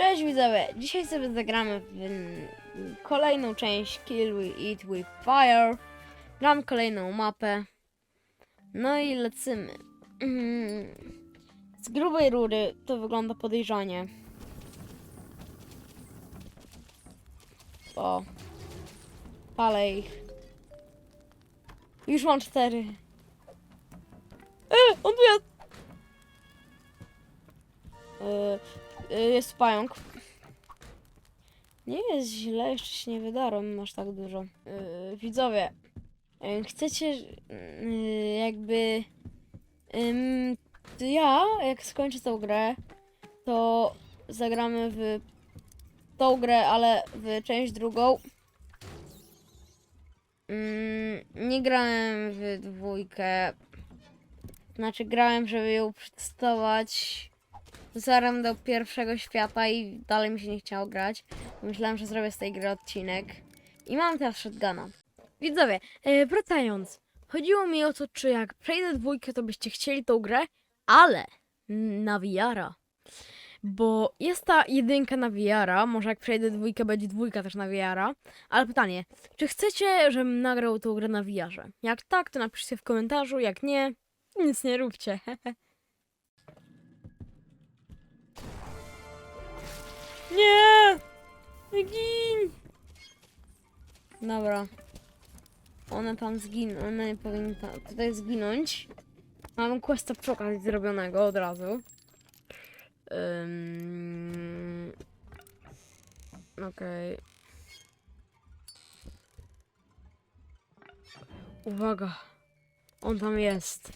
Cześć widzowie, dzisiaj sobie zagramy w kolejną część Kill We Eat With Fire. Gram kolejną mapę. No i lecimy. Mm. Z grubej rury to wygląda podejrzanie. O. Palę ich. Już mam cztery. E, on tu jest! Jest pająk. Nie jest źle, jeszcze się nie wydarłem aż tak dużo. E, widzowie, e, chcecie jakby ja, jak skończę tą grę, to zagramy w tą grę, ale w część drugą. Mm, nie grałem w dwójkę. Znaczy grałem, żeby ją przetestować. Zarem do pierwszego świata i dalej mi się nie chciało grać. Myślałem, że zrobię z tej gry odcinek. I mam teraz shotguna. Widzowie, e, wracając. Chodziło mi o to, czy jak przejdę dwójkę, to byście chcieli tą grę, ale na VR-a. Bo jest ta jedynka na VR-a, może jak przejdę dwójkę, będzie dwójka też na VR-a. Ale pytanie, czy chcecie, żebym nagrał tą grę na VR-ze? Jak tak, to napiszcie w komentarzu, jak nie, nic nie róbcie. Nie! Gin! Dobra. One tam zginą, one powinny tam, tutaj zginąć. Mam questa przy zrobionego od razu. Ym... Okej. Uwaga. On tam jest.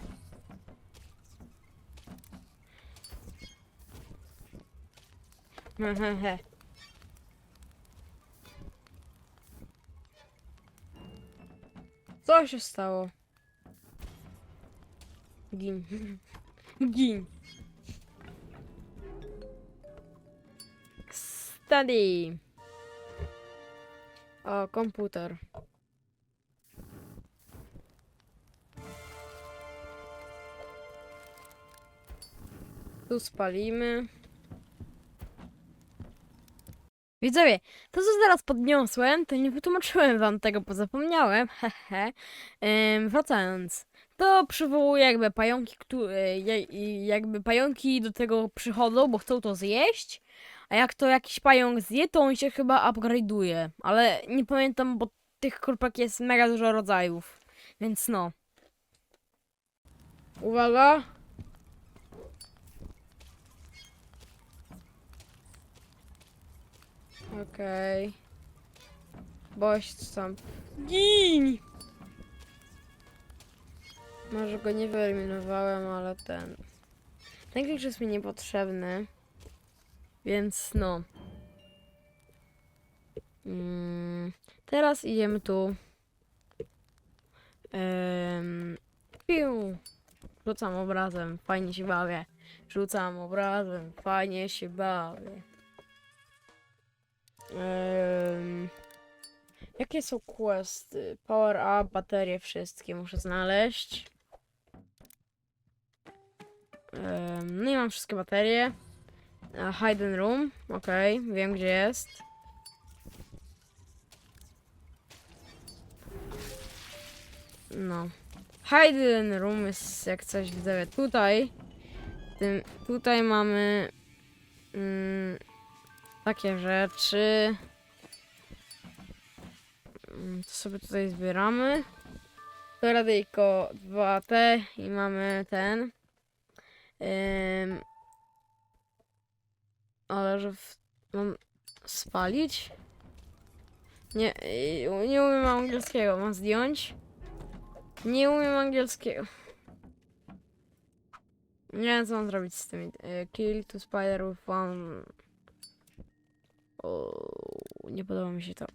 Co się stało? Gin. Gin. Study. O, komputer. Tu spalimy. Widzowie, to co zaraz podniosłem, to nie wytłumaczyłem wam tego, bo zapomniałem, hehe. Wracając, to przywołuje jakby pająki, które, jakby pająki do tego przychodzą, bo chcą to zjeść, a jak to jakiś pająk zje, to on się chyba upgrade'uje, ale nie pamiętam, bo tych kurpek jest mega dużo rodzajów, więc no. Uwaga. Okej. Boś tam. Gin! Może go nie wyeliminowałem, ale ten. Ten klucz jest mi niepotrzebny. Więc no. Mm, teraz idziemy tu. Um, piu. Rzucam obrazem, fajnie się bawię. Rzucam obrazem, fajnie się bawię. Em, jakie są questy? Power up, baterie, wszystkie muszę znaleźć. Em, no i mam wszystkie baterie. A, hidden room, okej, wiem gdzie jest. No. Hidden room jest jak coś widzę tutaj. Tym, tutaj mamy mm, takie rzeczy. Mm, To sobie tutaj zbieramy. To radyjko 2T i mamy ten. Ym, ale że w, mam spalić? Nie, nie umiem angielskiego, mam zdjąć. Nie umiem angielskiego. Nie wiem co mam zrobić z tymi. y, Kill to spider with one o, nie podoba mi się to.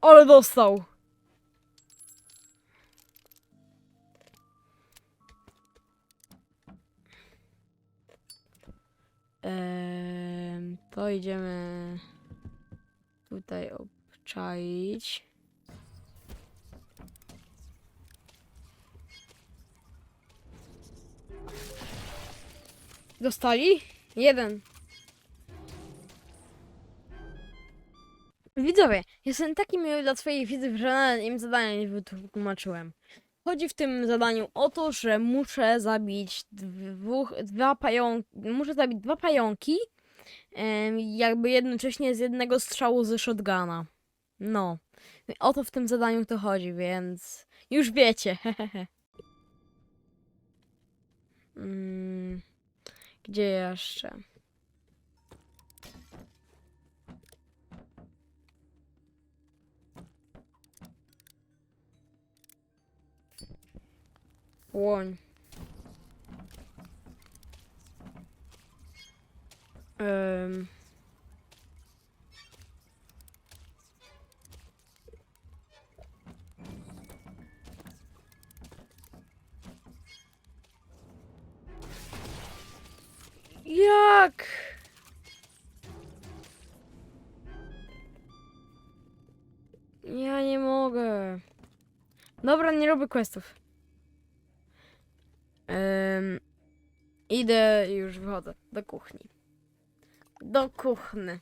Ale dostał! Ehm, to idziemy tutaj obczaić. Dostali? Jeden. Widzowie, jestem taki miły dla swoich widzów, że nawet im zadania nie wytłumaczyłem. Chodzi w tym zadaniu o to, że muszę zabić dwóch, dwa pająki, muszę zabić dwa pająki, jakby jednocześnie z jednego strzału ze shotguna. No, o to w tym zadaniu to chodzi, więc już wiecie. mm, gdzie jeszcze? Łoń. Em. Jak? Ja nie mogę. Dobra, nie robię questów. Idę już wychodzę do kuchni. Do kuchny.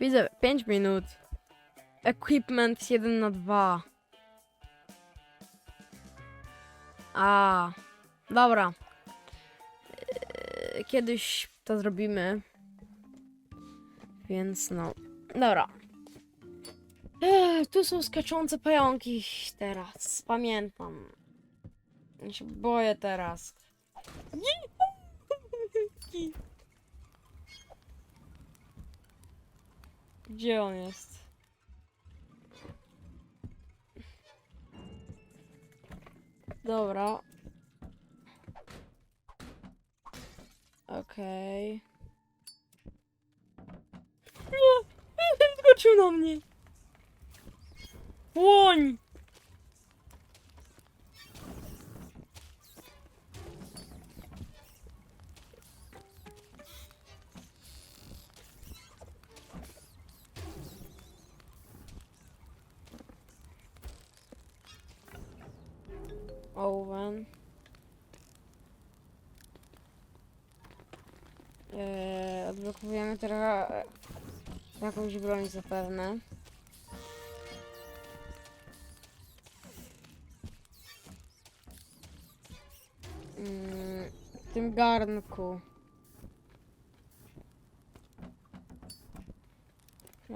Widzę 5 minut. Equipment 1 na 2. A, dobra. Eee, Kiedyś to zrobimy. Więc no. Dobra. Ech, tu są skaczące pająki teraz. Pamiętam. Ja się boję teraz. Gdzie on jest? Dobra. Okej. Nie! Skoczył na mnie! Łoń! Owen. Eee, odblokowujemy e, jakąś broń zapewne. Mm, w tym garnku.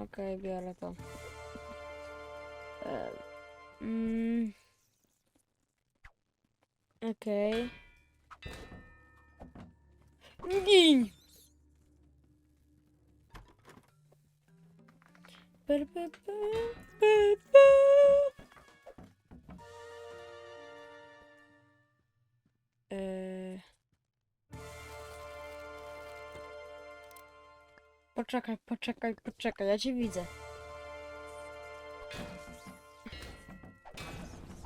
Okej, biorę to. Eee, mm. Okej. Gin! Per, per. Eee. Poczekaj, poczekaj, poczekaj, ja cię widzę.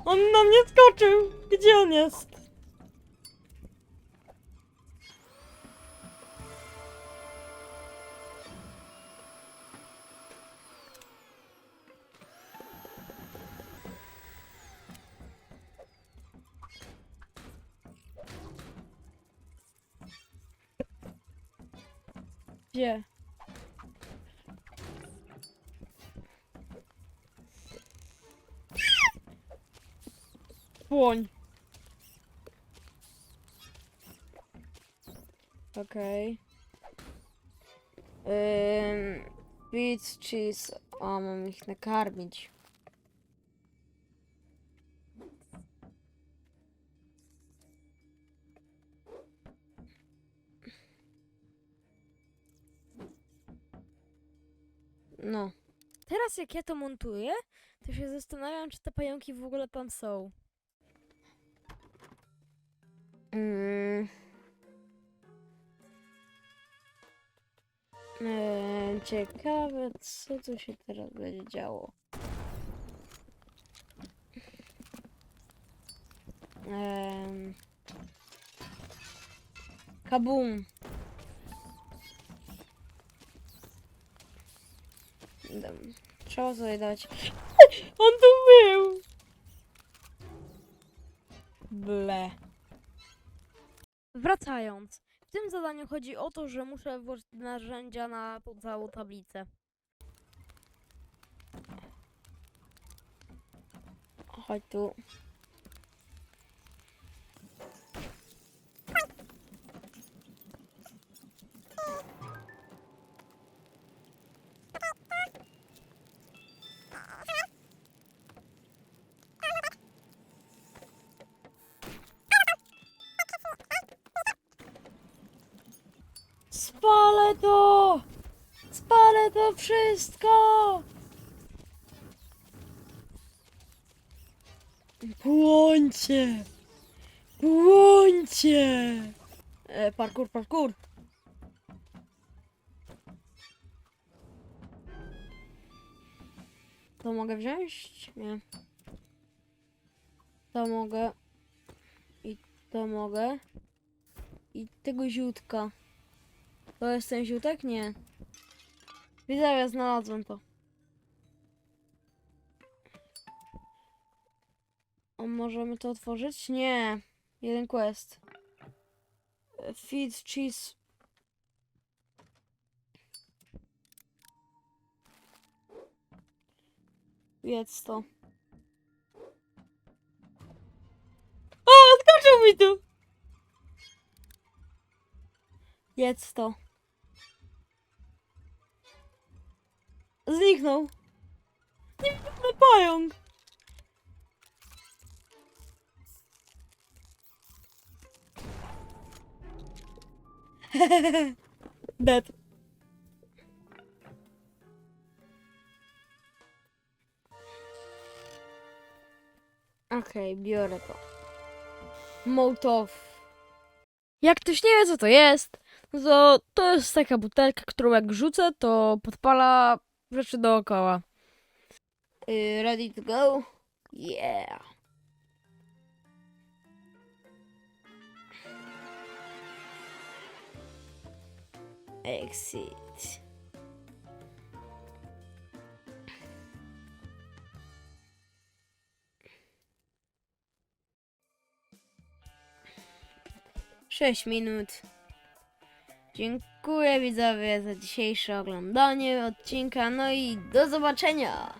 On na mnie skoczył! Gdzie on jest? Gdzie? Płoń. Okej. Okay. Beets, cheese. O, mam ich nakarmić. Teraz jak ja to montuję, to się zastanawiam, czy te pająki w ogóle tam są. Mm. Eee, ciekawe, co tu się teraz będzie działo. Em. Kabum. Trzeba sobie dać. On tu był! Ble. Wracając. W tym zadaniu chodzi o to, że muszę włożyć narzędzia na tą całą tablicę. Chodź tu. To! Spalę to wszystko! Płońcie! Płońcie! E, parkour, parkour. To mogę wziąć? Nie. To mogę. I to mogę. I tego ziutka. To jest ten ziutek? Nie. Widzę, znalazłem to. O, możemy to otworzyć? Nie. Jeden quest. Feed cheese. Jedz to. O, odskoczył mi tu! Jedz to. Zniknął. Niewidzialny pająk. Dead. Okej, biorę to. Mołtow. Jak ktoś nie wie, co to jest, no to to jest taka butelka, którą jak rzucę, to podpala rzeczy dookoła. Y, ready to go? Yeah. Exit. Sześć minut. Dziękuję widzowie za dzisiejsze oglądanie odcinka, no i do zobaczenia!